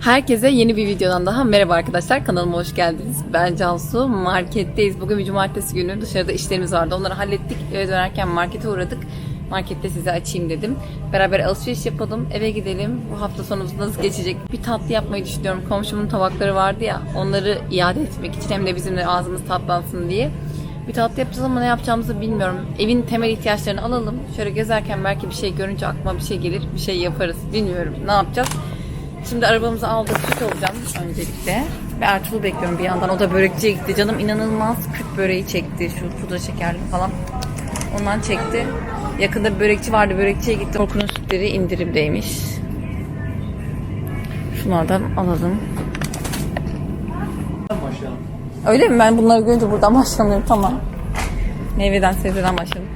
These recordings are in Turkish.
Herkese yeni bir videodan daha merhaba arkadaşlar. Kanalıma hoş geldiniz. Ben Cansu. Marketteyiz. Bugün bir cumartesi günü. Dışarıda işlerimiz vardı. Onları hallettik. Eve dönerken markete uğradık. Markette size açayım dedim. Beraber alışveriş yapalım. Eve gidelim. Bu hafta sonumuz nasıl geçecek? Bir tatlı yapmayı düşünüyorum. Komşumun tabakları vardı ya. Onları iade etmek için hem de bizim de ağzımız tatlansın diye. Bir tatlı yapacağız ama ne yapacağımızı bilmiyorum. Evin temel ihtiyaçlarını alalım. Şöyle gezerken belki bir şey görünce aklıma bir şey gelir. Bir şey yaparız. Bilmiyorum. Ne yapacağız? Şimdi arabamızı aldık. Süt alacağım öncelikle. Ve Ertuğrul bekliyorum bir yandan. O da börekçiye gitti. Canım inanılmaz küp böreği çekti. Şu pudra şekerli falan. Ondan çekti. Yakında bir börekçi vardı. Börekçiye gitti. Korkunun sütleri indirimdeymiş. Şunlardan alalım. Öyle mi? Ben bunları görünce buradan başlamıyorum. Tamam. Meyveden sebzeden başladım.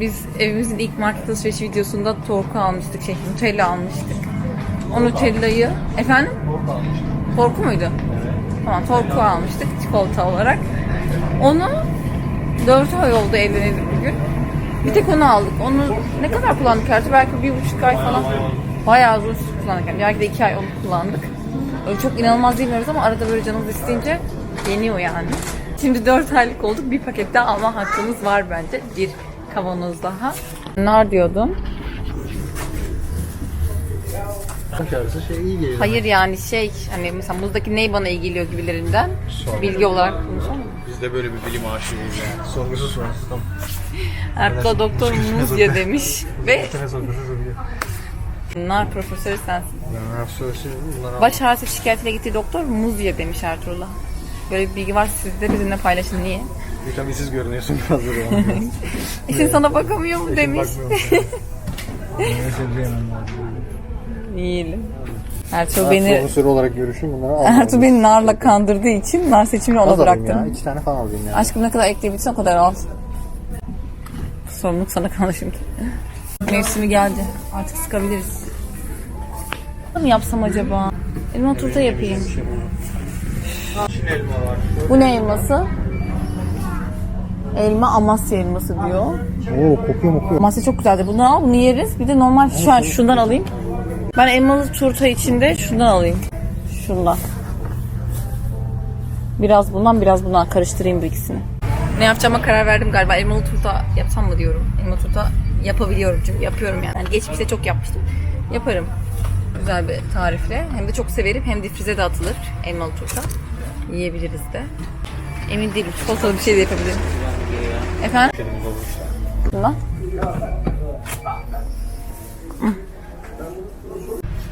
Biz evimizin ilk market alışverişi videosunda torku almıştık. Şey, Nutella almıştık. O Nutella'yı... Efendim? Torku muydu? Tamam torku almıştık çikolata olarak. Onu 4 ay oldu evleneli bugün. Bir tek onu aldık. Onu ne kadar kullandık artık? Belki bir buçuk ay falan. Bayağı uzun süre kullandık. Yani belki de iki ay onu kullandık. Öyle çok inanılmaz bilmiyoruz ama arada böyle canımız isteyince yeniyor yani. Şimdi 4 aylık olduk. Bir paket daha alma hakkımız var bence. Bir kavanoz daha. Nar diyordum. Çağrısı şey iyi geliyor. Hayır yani şey hani mesela muzdaki ney bana iyi geliyor gibilerinden Sonra. bilgi olarak konuşalım. Biz de böyle bir bilim aşığıyız yani. Sorgusu sorgusuz. Tamam. Ertuğrul doktor muzya demiş ve sorgusu sorgusu. nar profesörü sensin. Ben hapsi bunlara Baş ağrısı şikayetiyle gittiği doktor muzya demiş Ertuğrul'a. Böyle bir bilgi var siz de bizimle paylaşın niye? vitaminsiz görünüyorsun biraz da. Eşin sana bakamıyor mu demiş. Neyse diyemem Yiyelim. Ben. beni Profesör olarak görüşüm bunları almam. Ertuğrul beni narla kandırdığı için nar seçimini ona Az alayım ya. bıraktım. İki tane falan alayım yani. Aşkım ne kadar ekleyebilirsen o kadar al. Sorumluluk sana kaldı şimdi. Mevsimi geldi. Artık sıkabiliriz. Ne yapsam acaba? Elma turta yapayım. Bu ne elması? Elma Amasya elması diyor. Oo kokuyor mokuyor. Amasya çok güzeldir. Bunu al, bunu yeriz. Bir de normal şu an şundan alayım. Ben elmalı turta içinde şundan alayım. Şundan. Biraz bundan, biraz bundan karıştırayım bu ikisini. Ne yapacağıma karar verdim galiba. Elmalı turta yapsam mı diyorum. Elmalı turta yapabiliyorum çünkü yapıyorum yani. yani geçmişte çok yapmıştım. Yaparım. Güzel bir tarifle. Hem de çok severim hem difrize de atılır elmalı turta. Yiyebiliriz de. Emin değilim. Çikolatalı bir şey de yapabilirim. Efendim? Bundan.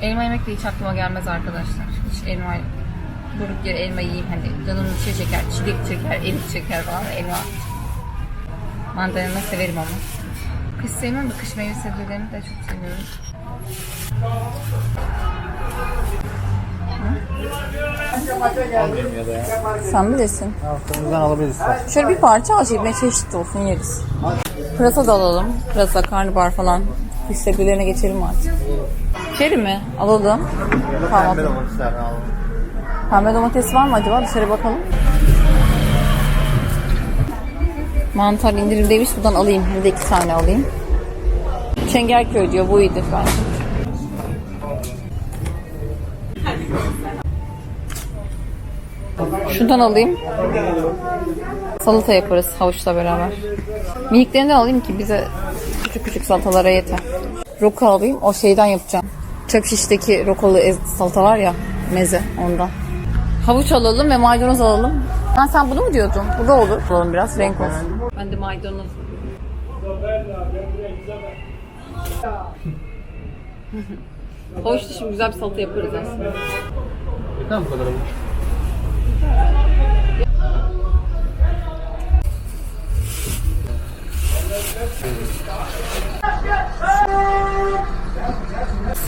Elma yemek de hiç aklıma gelmez arkadaşlar. Hiç elma durduk yere elma yiyeyim hani canım şey çeker, çilek çeker, erik çeker falan elma. Mandalina severim ama. Kış sevmem de kış meyve sebzelerini de çok seviyorum. Almayayım ya da ya. Sen bilirsin. Haftamızdan alabiliriz. Şöyle bir parça al şey, çeşit olsun yeriz. Pırasa da alalım. Pırasa, karnabahar falan. Kış sebzelerine geçelim artık. Çeri mi? Alalım. Ya da pembe domateslerden alalım. Pembe domates var mı acaba? Dışarı bakalım. Mantar indirimdeymiş. Buradan alayım. Hem de iki tane alayım. Çengelköy diyor. Bu iyidir bence. Şundan alayım. Salata yaparız havuçla beraber. Miniklerinden alayım ki bize küçük küçük salatalara yeter. Roka alayım. O şeyden yapacağım. Çöp şişteki rokalı ez- salata var ya meze ondan. Havuç alalım ve maydanoz alalım. Ha, sen bunu mu diyordun? Bu da olur. Alalım biraz renk olsun. Ben de maydanoz. Havuçlu şimdi güzel bir salata yaparız aslında. Yeter mi bu kadar olur?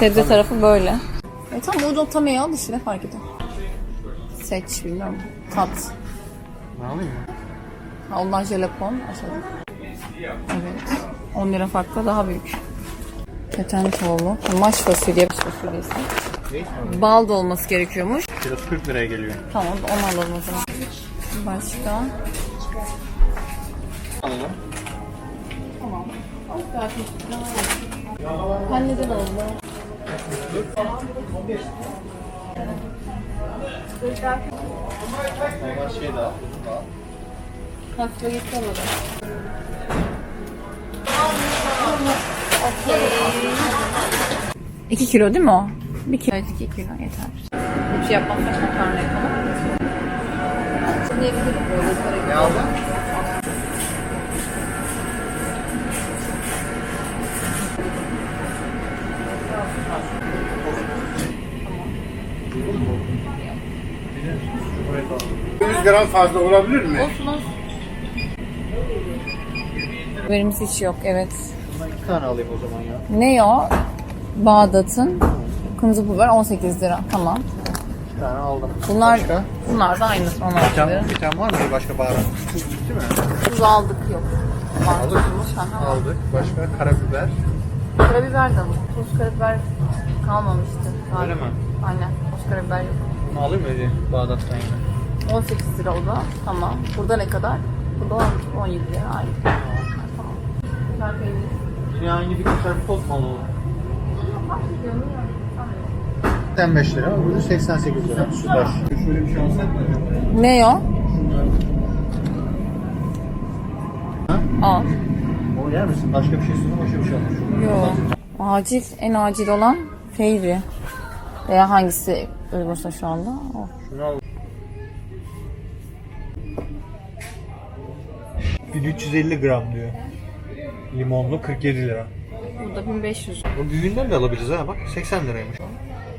Sebze tarafı böyle. E tamam o da tamayı al işte ne fark eder. Seç bilmiyorum. Tat. Ne alayım mı? Ha, Ondan jelapon aşağıda. Evet. 10 lira farkla daha büyük. Keten tohumu. Maş fasulye. Maş fasulyesi. Bal da olması gerekiyormuş. Kilosu 40 liraya geliyor. Tamam onu alalım o zaman. Başka? Alalım. Tamam. Anneden alalım. Ama kilo değil mi o? Bir kilo. Evet kilo yeter. Bir şey yapmazsak makarna yapalım. Ne yapalım? Ne yapalım? 500 gram fazla olabilir mi? Olsun olsun. Haberimiz hiç yok evet. İki tane alayım o zaman ya. Ne o? Bağdat'ın kırmızı pul var 18 lira. Tamam. İki tane aldım. Bunlar Başka? bunlar da aynı 16 Bir lira. tane, bir tane var mı? Bir Başka baharat. Bitti mi? Tuz aldık yok. Aldık mı? Aldık. Başka karabiber. Karabiber de aldık. Tuz karabiber kalmamıştı. Öyle mi? Aynen. Toz karabiber yok. Bunu alayım mı hediye? Bağdat'tan yine. 18 lira o da. Tamam. Burada ne kadar? Burada 17 lira. Aynı. Tamam. Güzel peynir. Gidip güzel bir tost mu alalım? 85 lira, öbürü 88 lira. Süper. Şöyle bir şey alsak mı? Ne o? Al. O yer misin? Başka bir şey istiyorsan başka bir şey almış. Yok. Acil, en acil olan Feyri. Veya hangisi uygunsa şu anda o. Şunu al. 1350 gram diyor. Limonlu 47 lira. Burada 1500. Bu büyüğünden de alabiliriz ha bak 80 liraymış.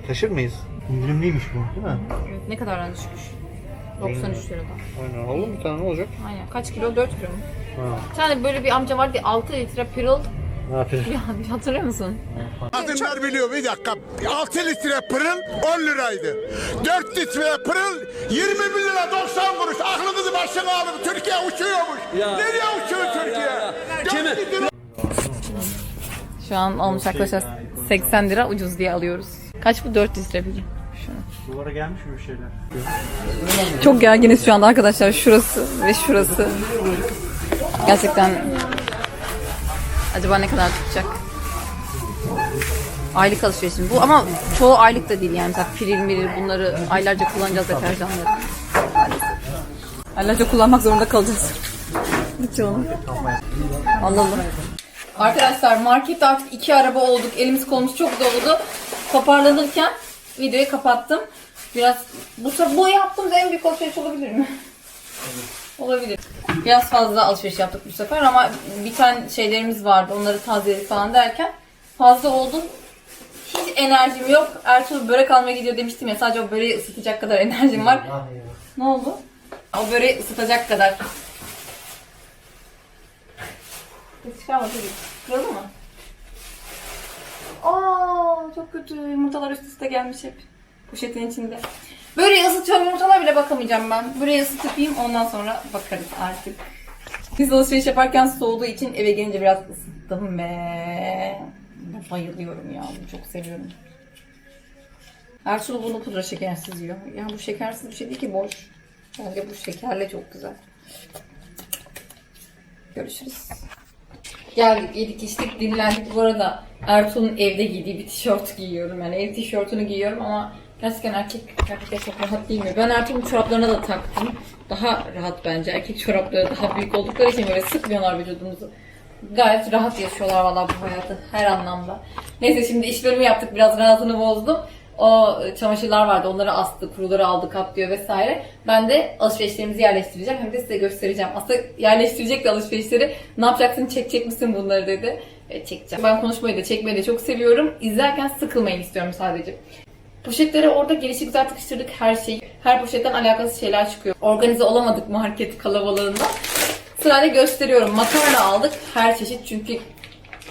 Taşır mıyız? İndirimliymiş bu değil mi? Evet, ne kadardan düşmüş? 93 liradan. Aynen alalım bir tane ne olacak? Aynen. Kaç kilo? 4 kilo mu? Ha. Bir tane böyle bir amca vardı 6 litre pırıl. Ne yapacağız? Ya hatırlıyor musun? Kadınlar biliyor bir dakika. 6 litre pırıl 10 liraydı. 4 litre pırıl 21 lira 90 kuruş. Aklınızı başına alın. Türkiye uçuyormuş. Nereye uçuyor Türkiye? 4 litre Şu an olmuş arkadaşlar 80 lira ucuz diye alıyoruz. Kaç bu? 4 litre. Şunu. Duvara gelmiş mi bir şeyler? Çok gerginiz şu anda arkadaşlar. Şurası ve şurası. Gerçekten acaba ne kadar tutacak? Aylık alışverişim bu ama çoğu aylık da değil yani mesela piril miril bunları aylarca kullanacağız deterjanları. Aylarca kullanmak zorunda kalacağız. Birçoğunu. Alalım. Arkadaşlar markette artık iki araba olduk. Elimiz kolumuz çok doludu. Toparlanırken videoyu kapattım. Biraz bu, bu yaptığımız en büyük alışveriş olabilir mi? Olabilir. Biraz fazla alışveriş yaptık bu sefer ama bir tane şeylerimiz vardı. Onları tazeledik falan derken fazla oldu. Hiç enerjim yok. Ertuğrul börek almaya gidiyor demiştim ya. Sadece o böreği ısıtacak kadar enerjim var. Ne oldu? O böreği ısıtacak kadar. Çıkarma tabii. Kırıldı mı? Aa çok kötü. Yumurtalar üst üste gelmiş hep. Poşetin içinde. Böreği ısıtıyorum yumurtalar bile bakamayacağım ben. Böreği ısıtıp ondan sonra bakarız artık. Biz alışveriş yaparken soğuduğu için eve gelince biraz ısıttım ve bayılıyorum ya. Çok seviyorum. Ertuğrul bunu pudra şekersiz yiyor. Ya bu şekersiz bir şey değil ki boş. Bence bu şekerle çok güzel. Görüşürüz. Geldik, yedik, içtik, dinlendik. Bu arada Ertuğ'un evde giydiği bir tişört giyiyorum. Yani ev tişörtünü giyiyorum ama gerçekten erkek erkekler çok rahat değil mi? Ben Ertuğ'un çoraplarına da taktım. Daha rahat bence. Erkek çorapları daha büyük oldukları için böyle sıkmıyorlar vücudumuzu. Gayet rahat yaşıyorlar valla bu hayatı her anlamda. Neyse şimdi iş bölümü yaptık. Biraz rahatını bozdum. O çamaşırlar vardı. Onları astı, kuruları aldı, katlıyor vesaire. Ben de alışverişlerimizi yerleştireceğim. Hem de size göstereceğim. Aslında yerleştirecek de alışverişleri. Ne yapacaksın? Çekecek misin bunları dedi. Evet, çekeceğim. Ben konuşmayı da çekmeyi de çok seviyorum. İzlerken sıkılmayın istiyorum sadece. Poşetleri orada gelişi güzel tıkıştırdık her şeyi. Her poşetten alakasız şeyler çıkıyor. Organize olamadık market kalabalığında. Sırayla gösteriyorum. Makarna aldık. Her çeşit çünkü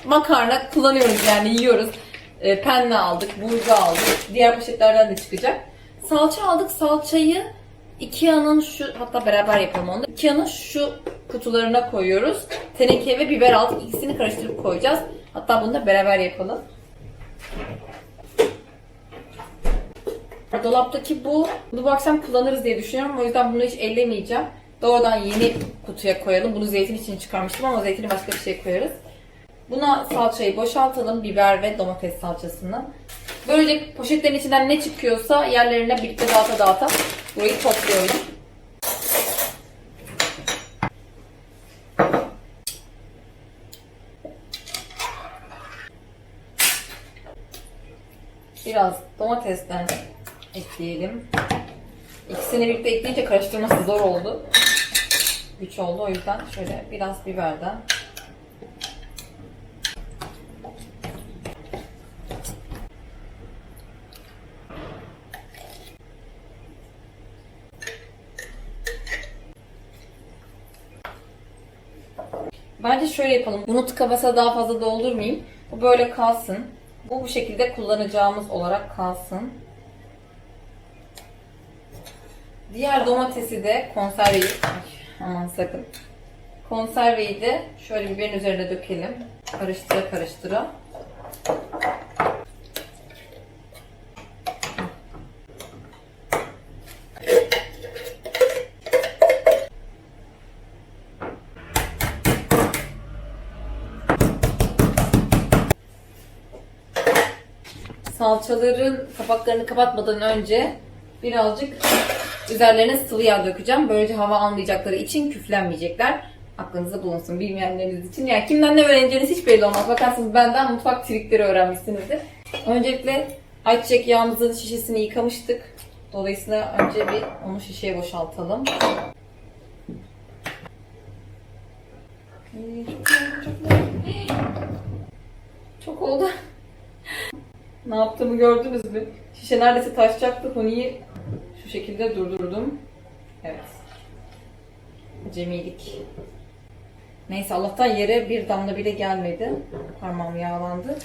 makarna kullanıyoruz yani yiyoruz. E, penne aldık, burgu aldık. Diğer poşetlerden de çıkacak. Salça aldık. Salçayı Ikea'nın şu, hatta beraber yapalım onu. Ikea'nın şu kutularına koyuyoruz. Teneke ve biber aldık. İkisini karıştırıp koyacağız. Hatta bunu da beraber yapalım. Dolaptaki bu, bunu bu akşam kullanırız diye düşünüyorum. O yüzden bunu hiç ellemeyeceğim. Doğrudan yeni kutuya koyalım. Bunu zeytin için çıkarmıştım ama zeytini başka bir şey koyarız. Buna salçayı boşaltalım. Biber ve domates salçasını. Böylece poşetlerin içinden ne çıkıyorsa yerlerine birlikte dağıta dağıta burayı topluyorum. Biraz domatesten ekleyelim. İkisini birlikte ekleyince karıştırması zor oldu. Güç oldu o yüzden şöyle biraz biberden. Bence şöyle yapalım. Bunu tıka daha fazla doldurmayayım. Bu böyle kalsın. Bu bu şekilde kullanacağımız olarak kalsın. Diğer domatesi de konserveyi, Ay, aman sakın. Konserveyi de şöyle biberin üzerine dökelim. Karıştıra karıştıra. salçaların kapaklarını kapatmadan önce birazcık üzerlerine sıvı yağ dökeceğim. Böylece hava almayacakları için küflenmeyecekler. Aklınızda bulunsun bilmeyenleriniz için. Yani kimden ne öğreneceğiniz hiç belli olmaz. Bakarsınız benden mutfak trikleri öğrenmişsinizdir. Öncelikle ayçiçek yağımızın şişesini yıkamıştık. Dolayısıyla önce bir onu şişeye boşaltalım. Çok oldu. Ne yaptığımı gördünüz mü? Şişe neredeyse taşacaktı. Huni'yi şu şekilde durdurdum. Evet. Acemilik. Neyse Allah'tan yere bir damla bile gelmedi. Parmağım yağlandı.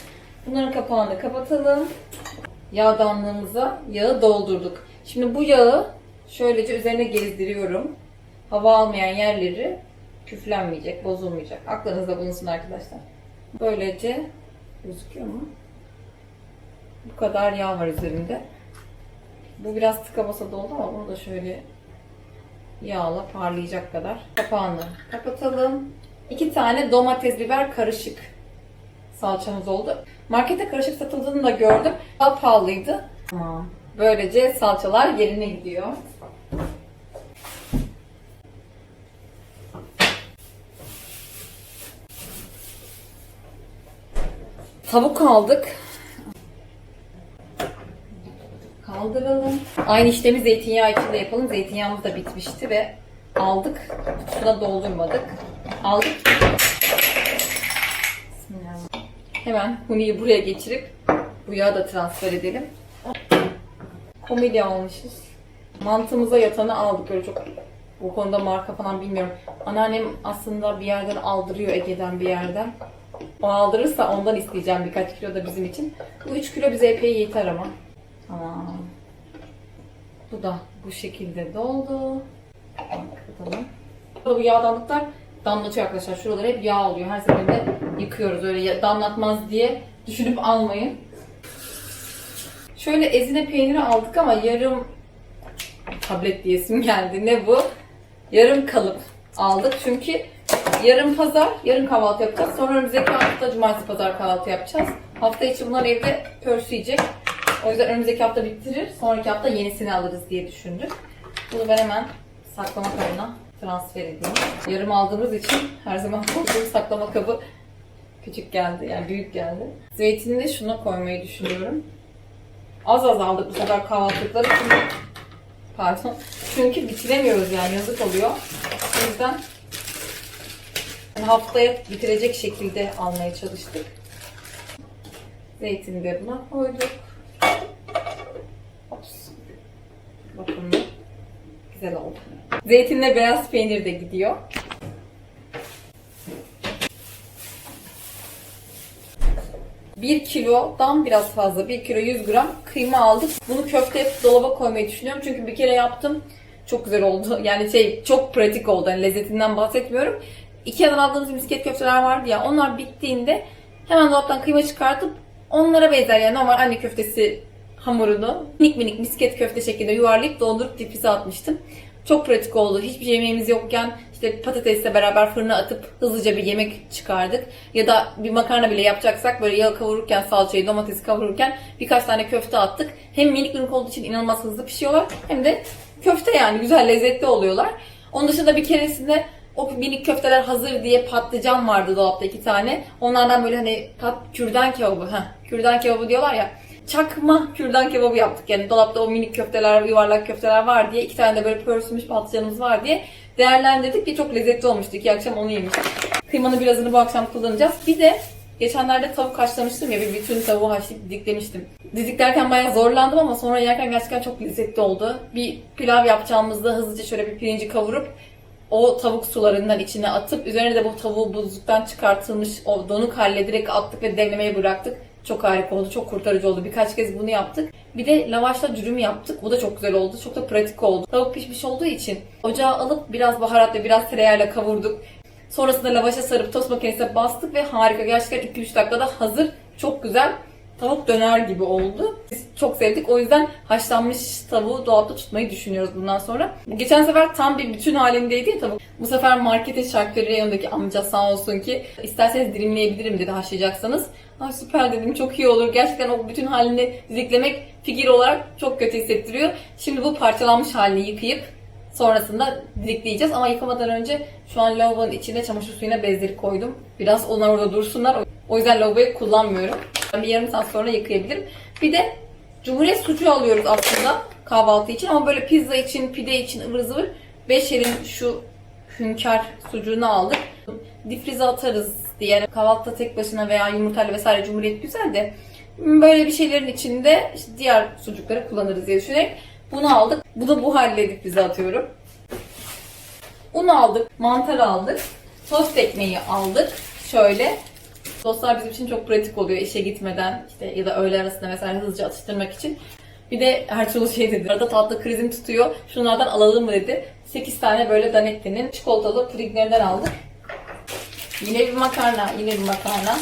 Bunların kapağını kapatalım. Yağ damlığımıza yağı doldurduk. Şimdi bu yağı şöylece üzerine gezdiriyorum. Hava almayan yerleri küflenmeyecek, bozulmayacak. Aklınızda bulunsun arkadaşlar. Böylece gözüküyor mu? Bu kadar yağ var üzerinde. Bu biraz tıka basa doldu ama bunu da şöyle yağla parlayacak kadar kapağını kapatalım. İki tane domates biber karışık salçamız oldu. Markette karışık satıldığını da gördüm. Daha pahalıydı. Böylece salçalar yerine gidiyor. Tavuk aldık. Kaldıralım. Aynı işlemi zeytinyağı için de yapalım. Zeytinyağımız da bitmişti ve aldık. Kutusuna doldurmadık. Aldık. Hemen huniyi buraya geçirip bu yağı da transfer edelim. Komilya almışız. Mantımıza yatanı aldık. Öyle çok bu konuda marka falan bilmiyorum. Anneannem aslında bir yerden aldırıyor Ege'den bir yerden. O aldırırsa ondan isteyeceğim birkaç kilo da bizim için. Bu 3 kilo bize epey yeter ama. Tamam. Bu da bu şekilde doldu. Kapatalım. Bu yağdanlıklar damlatıyor arkadaşlar. Şuraları hep yağ oluyor. Her seferinde yıkıyoruz. Öyle damlatmaz diye düşünüp almayın. Şöyle ezine peyniri aldık ama yarım tablet diyesim geldi. Ne bu? Yarım kalıp aldık. Çünkü yarın pazar, yarın kahvaltı yapacağız. Sonra önümüzdeki hafta cumartesi pazar kahvaltı yapacağız. Hafta içi bunlar evde pörsüyecek. O yüzden önümüzdeki hafta bitirir. Sonraki hafta yenisini alırız diye düşündük. Bunu ben hemen saklama kabına transfer edeyim. Yarım aldığımız için her zaman koyduğum saklama kabı küçük geldi. Yani büyük geldi. Zeytini de şuna koymayı düşünüyorum. Az az aldık bu sefer kahvaltılıkları. Çünkü, pardon. Çünkü bitiremiyoruz yani yazık oluyor. O yüzden haftaya bitirecek şekilde almaya çalıştık. Zeytini de buna koyduk. Ops. Bakın bu. Güzel oldu. Zeytinle beyaz peynir de gidiyor. Bir kilodan biraz fazla, 1 kilo 100 gram kıyma aldık. Bunu köfte yapıp dolaba koymayı düşünüyorum. Çünkü bir kere yaptım. Çok güzel oldu. Yani şey çok pratik oldu. Yani lezzetinden bahsetmiyorum. Ikea'dan aldığımız misket köfteler vardı ya. Onlar bittiğinde hemen dolaptan kıyma çıkartıp onlara benzer yani normal anne köftesi hamurunu minik minik misket köfte şeklinde yuvarlayıp doldurup dipise atmıştım. Çok pratik oldu. Hiçbir yemeğimiz yokken işte patatesle beraber fırına atıp hızlıca bir yemek çıkardık. Ya da bir makarna bile yapacaksak böyle yağı kavururken salçayı, domatesi kavururken birkaç tane köfte attık. Hem minik ürün olduğu için inanılmaz hızlı pişiyorlar hem de köfte yani güzel lezzetli oluyorlar. Onun dışında bir keresinde o minik köfteler hazır diye patlıcan vardı dolapta iki tane. Onlardan böyle hani tat, kürdan kebabı, heh, kürdan kebabı diyorlar ya. Çakma kürdan kebabı yaptık. Yani dolapta o minik köfteler, yuvarlak köfteler var diye. iki tane de böyle pörsümüş patlıcanımız var diye değerlendirdik ve çok lezzetli olmuştu. İki akşam onu yemiştik. Kıymanın birazını bu akşam kullanacağız. Bir de Geçenlerde tavuk haşlamıştım ya bir bütün tavuğu haşlayıp didiklemiştim. Didiklerken bayağı zorlandım ama sonra yerken gerçekten çok lezzetli oldu. Bir pilav yapacağımızda hızlıca şöyle bir pirinci kavurup o tavuk sularından içine atıp üzerine de bu tavuğu buzluktan çıkartılmış o donuk halle direkt attık ve demlemeye bıraktık. Çok harika oldu, çok kurtarıcı oldu. Birkaç kez bunu yaptık. Bir de lavaşla dürüm yaptık. Bu da çok güzel oldu. Çok da pratik oldu. Tavuk pişmiş olduğu için ocağa alıp biraz baharat ve biraz tereyağıyla kavurduk. Sonrasında lavaşa sarıp tost makinesine bastık ve harika. Gerçekten 2-3 dakikada hazır. Çok güzel. Tavuk döner gibi oldu. Biz çok sevdik. O yüzden haşlanmış tavuğu dolapta tutmayı düşünüyoruz bundan sonra. Geçen sefer tam bir bütün halindeydi ya tavuk. Bu sefer markete şarküteri reyonundaki amca sağ olsun ki isterseniz dilimleyebilirim dedi haşlayacaksanız. Ay süper dedim çok iyi olur. Gerçekten o bütün halini diziklemek fikir olarak çok kötü hissettiriyor. Şimdi bu parçalanmış halini yıkayıp Sonrasında didikleyeceğiz ama yıkamadan önce şu an lavabonun içine çamaşır suyuna bezleri koydum. Biraz onlar orada dursunlar. O yüzden lavaboyu kullanmıyorum. Bir yarım saat sonra yıkayabilirim. Bir de Cumhuriyet sucuğu alıyoruz aslında kahvaltı için ama böyle pizza için, pide için ıvır zıvır Beşer'in şu hünkar sucuğunu aldık. Difrize atarız diye. Kahvaltıda tek başına veya yumurtayla vesaire Cumhuriyet güzel de böyle bir şeylerin içinde işte diğer sucukları kullanırız diye düşünerek bunu aldık. Bu da bu halde difrize atıyorum. Un aldık, mantar aldık, tost ekmeği aldık. Şöyle. Tostlar bizim için çok pratik oluyor işe gitmeden işte ya da öğle arasında vesaire hızlıca atıştırmak için. Bir de Ertuğrul şey dedi. Arada tatlı krizim tutuyor. Şunlardan alalım mı dedi. 8 tane böyle Danetti'nin çikolatalı pudinglerinden aldık. Yine bir makarna, yine bir makarna.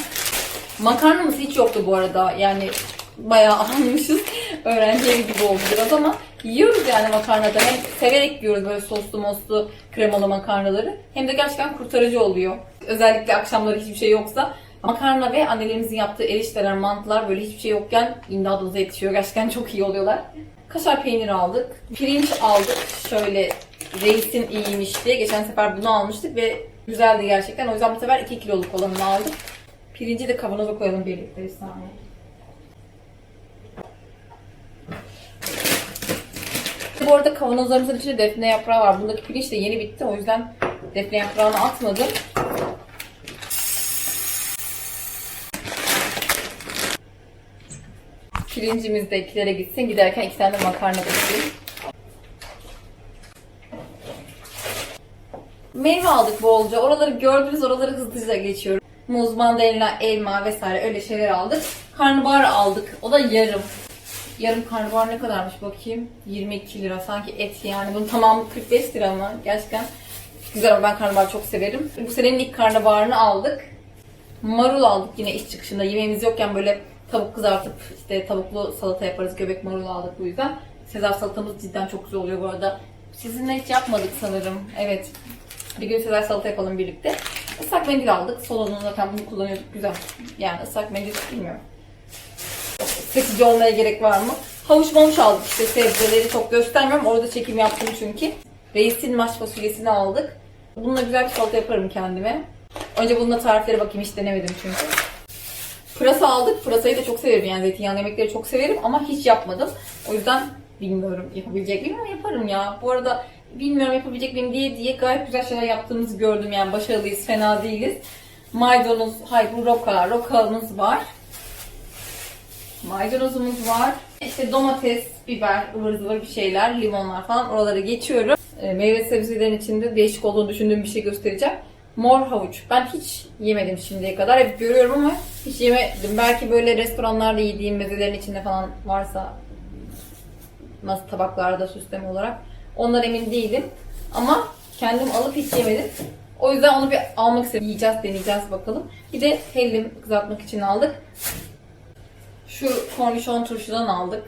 Makarnamız hiç yoktu bu arada. Yani bayağı almışız. Öğrenci evi gibi oldu biraz ama yiyoruz yani makarnada. Hem severek yiyoruz böyle soslu moslu kremalı makarnaları. Hem de gerçekten kurtarıcı oluyor. Özellikle akşamları hiçbir şey yoksa. Makarna ve annelerimizin yaptığı erişteler, mantılar böyle hiçbir şey yokken imdadımıza yetişiyor. Gerçekten çok iyi oluyorlar. Kaşar peyniri aldık. Pirinç aldık. Şöyle reisin iyiymiş diye. Geçen sefer bunu almıştık ve güzeldi gerçekten. O yüzden bu sefer 2 kiloluk olanını aldık. Pirinci de kavanoza koyalım birlikte bir. Bu arada kavanozlarımızın içinde defne yaprağı var. Bundaki pirinç de yeni bitti. O yüzden defne yaprağını atmadım. Pirincimiz de ikilere gitsin. Giderken iki tane makarna koyayım. Meyve aldık bolca. Oraları gördünüz, oraları hızlıca geçiyorum. Muz, mandalina, elma vesaire öyle şeyler aldık. Karnabahar aldık. O da yarım. Yarım karnabahar ne kadarmış bakayım. 22 lira sanki et yani. Bunun tamamı 45 lira ama gerçekten güzel ama ben karnabahar çok severim. Bu senenin ilk karnabaharını aldık. Marul aldık yine iş çıkışında. Yemeğimiz yokken böyle tavuk kızartıp işte tavuklu salata yaparız. Göbek marulu aldık bu yüzden. Sezar salatamız cidden çok güzel oluyor bu arada. Sizinle hiç yapmadık sanırım. Evet. Bir gün Sezar salata yapalım birlikte. Islak mendil aldık. Solonun zaten bunu kullanıyorduk. Güzel. Yani ıslak mendil bilmiyorum. Seçici olmaya gerek var mı? Havuç mavuç aldık işte sebzeleri çok göstermiyorum. Orada çekim yaptım çünkü. Reisin maş fasulyesini aldık. Bununla güzel bir salata yaparım kendime. Önce bununla tariflere bakayım hiç denemedim çünkü. Pırasa aldık. Pırasayı da çok severim yani zeytinyağlı yemekleri çok severim ama hiç yapmadım. O yüzden bilmiyorum yapabilecek miyim ama yaparım ya. Bu arada bilmiyorum yapabilecek miyim diye diye gayet güzel şeyler yaptığımızı gördüm yani başarılıyız, fena değiliz. Maydanoz, hayır bu roka, rokamız var. Maydanozumuz var. İşte domates, biber, ıvır zıvır bir şeyler, limonlar falan oralara geçiyorum. E, meyve sebzelerin içinde değişik olduğunu düşündüğüm bir şey göstereceğim. Mor havuç. Ben hiç yemedim şimdiye kadar. Hep görüyorum ama hiç yemedim. Belki böyle restoranlarda yediğim mezelerin içinde falan varsa nasıl tabaklarda süsleme olarak. Ondan emin değilim. Ama kendim alıp hiç yemedim. O yüzden onu bir almak istedim. Yiyeceğiz, deneyeceğiz bakalım. Bir de hellim kızartmak için aldık. Şu kornişon turşudan aldık.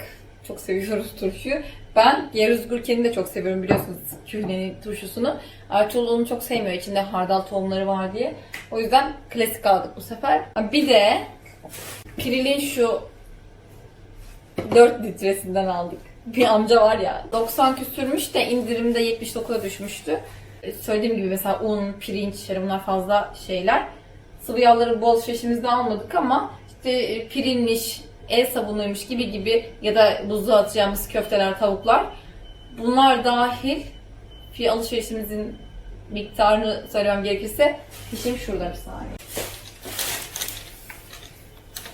çok seviyoruz turşuyu. Ben Yerüz Gürken'i de çok seviyorum biliyorsunuz kühnenin turşusunu. Ertuğrul onu çok sevmiyor içinde hardal tohumları var diye. O yüzden klasik aldık bu sefer. Bir de Piril'in şu 4 litresinden aldık. Bir amca var ya 90 küsürmüş de indirimde 79'a düşmüştü. E, Söylediğim gibi mesela un, pirinç, şöyle bunlar fazla şeyler. Sıvı yağları bu alışverişimizde almadık ama işte e, pirinmiş, el sabunuymuş gibi gibi ya da buzluğa atacağımız köfteler, tavuklar bunlar dahil bir alışverişimizin miktarını söylemem gerekirse fişim şurada bir saniye.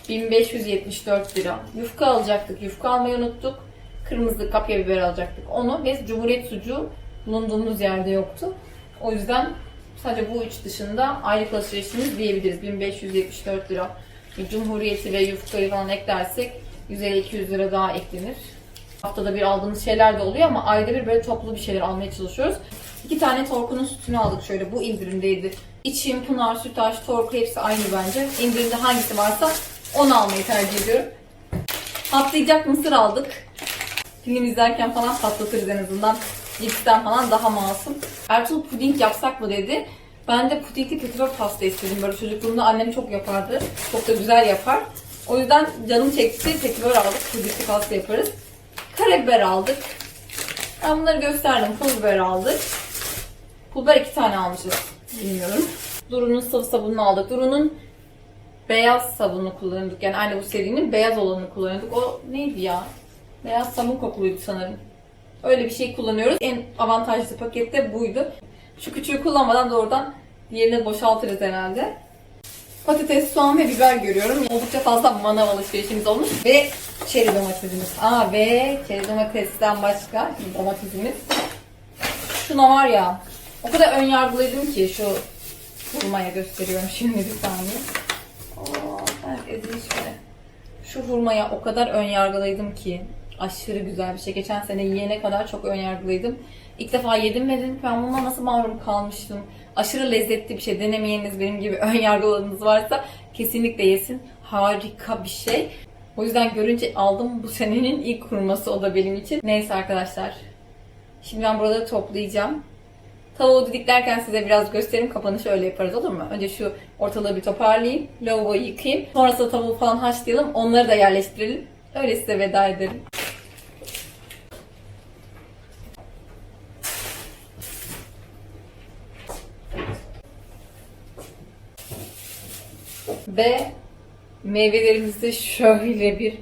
1574 lira. Yufka alacaktık. Yufka almayı unuttuk. Kırmızı kapya biber alacaktık. Onu ve Cumhuriyet sucuğu bulunduğumuz yerde yoktu. O yüzden sadece bu üç dışında aylık alışverişimiz diyebiliriz. 1574 lira. Cumhuriyeti ve yufkayı falan eklersek 150-200 lira daha eklenir. Haftada bir aldığımız şeyler de oluyor ama ayda bir böyle toplu bir şeyler almaya çalışıyoruz. İki tane Torku'nun sütünü aldık şöyle. Bu indirimdeydi. İçim, Pınar, Sütaş, Torku hepsi aynı bence. İndirimde hangisi varsa onu almayı tercih ediyorum. Patlayacak mısır aldık. Film izlerken falan patlatırız en azından. Cipsten falan daha masum. Ertuğrul puding yapsak mı dedi. Ben de pudingli petrol pasta istedim. Böyle çocukluğumda annem çok yapardı. Çok da güzel yapar. O yüzden canım çekti. Petrol aldık. Pudingli pasta yaparız. Karabiber aldık. Ben bunları gösterdim. Pul biber aldık. Pul biber iki tane almışız. Bilmiyorum. Duru'nun sıvı sabununu aldık. Duru'nun beyaz sabunu kullanıyorduk. Yani aynı bu serinin beyaz olanını kullanıyorduk. O neydi ya? Beyaz sabun kokuluydu sanırım. Öyle bir şey kullanıyoruz. En avantajlı pakette buydu. Şu küçüğü kullanmadan doğrudan diğerini boşaltırız herhalde. Patates, soğan ve biber görüyorum. Oldukça fazla manav alışverişimiz olmuş. Ve çeri domatesimiz. Aa ve çeri domatesten başka domatesimiz. Şuna var ya o kadar ön yargılıydım ki şu hurmaya gösteriyorum şimdi bir saniye. Oo, evet, ezilmiş. Şu hurmaya o kadar ön yargılıydım ki aşırı güzel bir şey. Geçen sene yiyene kadar çok ön yargılıydım. İlk defa yedim ve dedim ben bundan nasıl mahrum kalmıştım. Aşırı lezzetli bir şey. Denemeyeniz benim gibi ön yargılarınız varsa kesinlikle yesin. Harika bir şey. O yüzden görünce aldım bu senenin ilk hurması o da benim için. Neyse arkadaşlar. Şimdi ben buraları toplayacağım. Tavuğu didiklerken size biraz göstereyim. Kapanışı öyle yaparız olur mu? Önce şu ortalığı bir toparlayayım. Lavaboyu yıkayayım. Sonrasında tavuğu falan haşlayalım. Onları da yerleştirelim. Öyle size veda ederim. Ve meyvelerimizi şöyle bir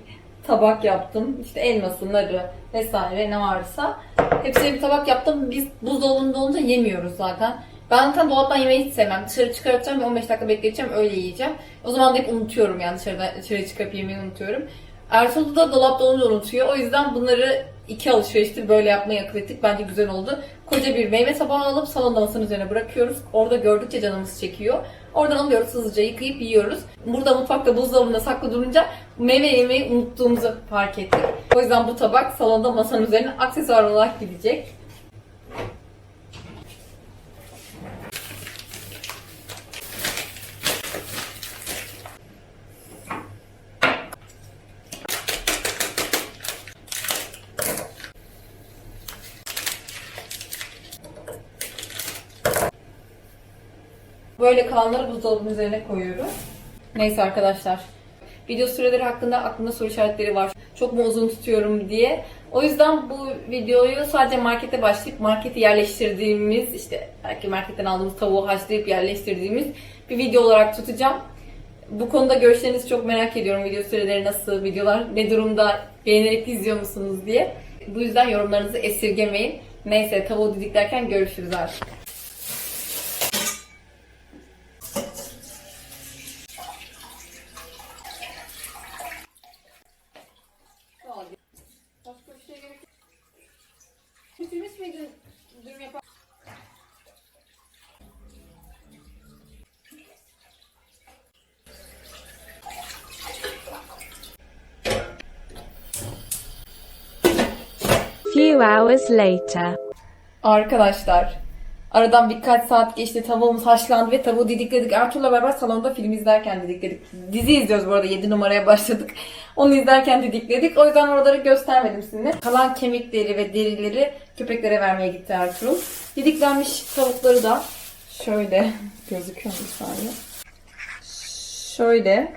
tabak yaptım. İşte elması, narı vesaire ne varsa. Hepsine bir tabak yaptım. Biz buzdolabında olunca yemiyoruz zaten. Ben zaten dolaptan yemeyi hiç sevmem. Dışarı çıkartacağım ve 15 dakika bekleteceğim öyle yiyeceğim. O zaman da hep unutuyorum yani dışarıda, dışarı çıkarıp yemeyi unutuyorum. Ertuğrul da dolapta olunca unutuyor. O yüzden bunları iki alışveriştir böyle yapmayı akıl ettik. Bence güzel oldu. Koca bir meyve tabağı alıp salonda masanın üzerine bırakıyoruz. Orada gördükçe canımız çekiyor. Oradan alıyoruz hızlıca yıkayıp yiyoruz. Burada mutfakta buzdolabında saklı durunca meyve yemeyi unuttuğumuzu fark ettik. O yüzden bu tabak salonda masanın üzerine aksesuar olarak gidecek. Böyle kalanları buzdolabının üzerine koyuyoruz. Neyse arkadaşlar. Video süreleri hakkında aklımda soru işaretleri var. Çok mu uzun tutuyorum diye. O yüzden bu videoyu sadece markete başlayıp marketi yerleştirdiğimiz işte belki marketten aldığımız tavuğu haşlayıp yerleştirdiğimiz bir video olarak tutacağım. Bu konuda görüşlerinizi çok merak ediyorum. Video süreleri nasıl, videolar ne durumda, beğenerek izliyor musunuz diye. Bu yüzden yorumlarınızı esirgemeyin. Neyse tavuğu didiklerken görüşürüz artık. Başka bir şey gerek yok. Bitirmiş miydin dürüm yapar? Few hours later. Arkadaşlar Aradan birkaç saat geçti. Tavuğumuz haşlandı ve tavuğu didikledik. Ertuğrul'la beraber salonda film izlerken didikledik. Dizi izliyoruz bu arada 7 numaraya başladık. Onu izlerken didikledik. O yüzden oraları göstermedim sizinle. Kalan kemikleri ve derileri köpeklere vermeye gitti Ertuğrul. Didiklenmiş tavukları da şöyle gözüküyor mu bir saniye. Şöyle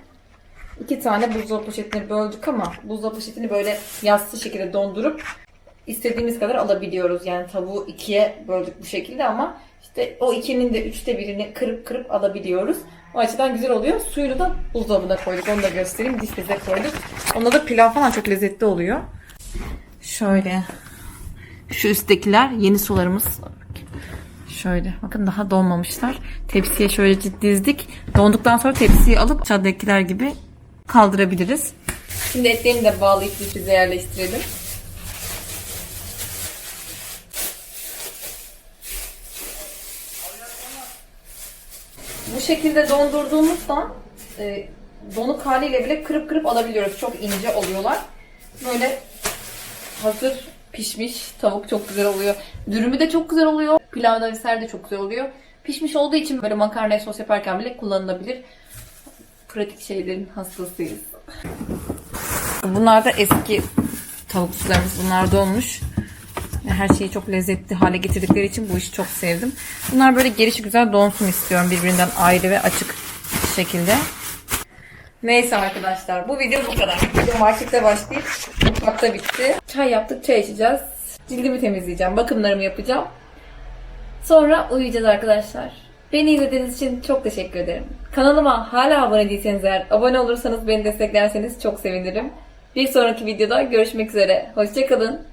iki tane buzdolabı poşetini böldük ama buzdolabı poşetini böyle yassı şekilde dondurup istediğimiz kadar alabiliyoruz. Yani tavuğu ikiye böldük bu şekilde ama işte o ikinin de üçte birini kırıp kırıp alabiliyoruz. O açıdan güzel oluyor. Suyunu da buzdolabına koyduk. Onu da göstereyim. Difrize koyduk. Onda da pilav falan çok lezzetli oluyor. Şöyle. Şu üsttekiler yeni sularımız. Şöyle bakın daha donmamışlar. Tepsiye şöyle dizdik. Donduktan sonra tepsiyi alıp çaddakiler gibi kaldırabiliriz. Şimdi etlerini de bağlayıp difrize yerleştirelim. Bu şekilde dondurduğumuzda e, donuk haliyle bile kırıp kırıp alabiliyoruz. Çok ince oluyorlar. Böyle hazır pişmiş tavuk çok güzel oluyor. Dürümü de çok güzel oluyor. Pilavda vesaire de çok güzel oluyor. Pişmiş olduğu için böyle makarnaya sos yaparken bile kullanılabilir. Pratik şeylerin hastasıyız. Bunlar da eski tavuk sularımız. Bunlar donmuş. Her şeyi çok lezzetli hale getirdikleri için bu işi çok sevdim. Bunlar böyle gelişi güzel donsun istiyorum birbirinden ayrı ve açık şekilde. Neyse arkadaşlar bu video bu kadar. Video markette başlayıp mutfakta bitti. Çay yaptık çay içeceğiz. Cildimi temizleyeceğim. Bakımlarımı yapacağım. Sonra uyuyacağız arkadaşlar. Beni izlediğiniz için çok teşekkür ederim. Kanalıma hala abone değilseniz eğer abone olursanız beni desteklerseniz çok sevinirim. Bir sonraki videoda görüşmek üzere. Hoşçakalın.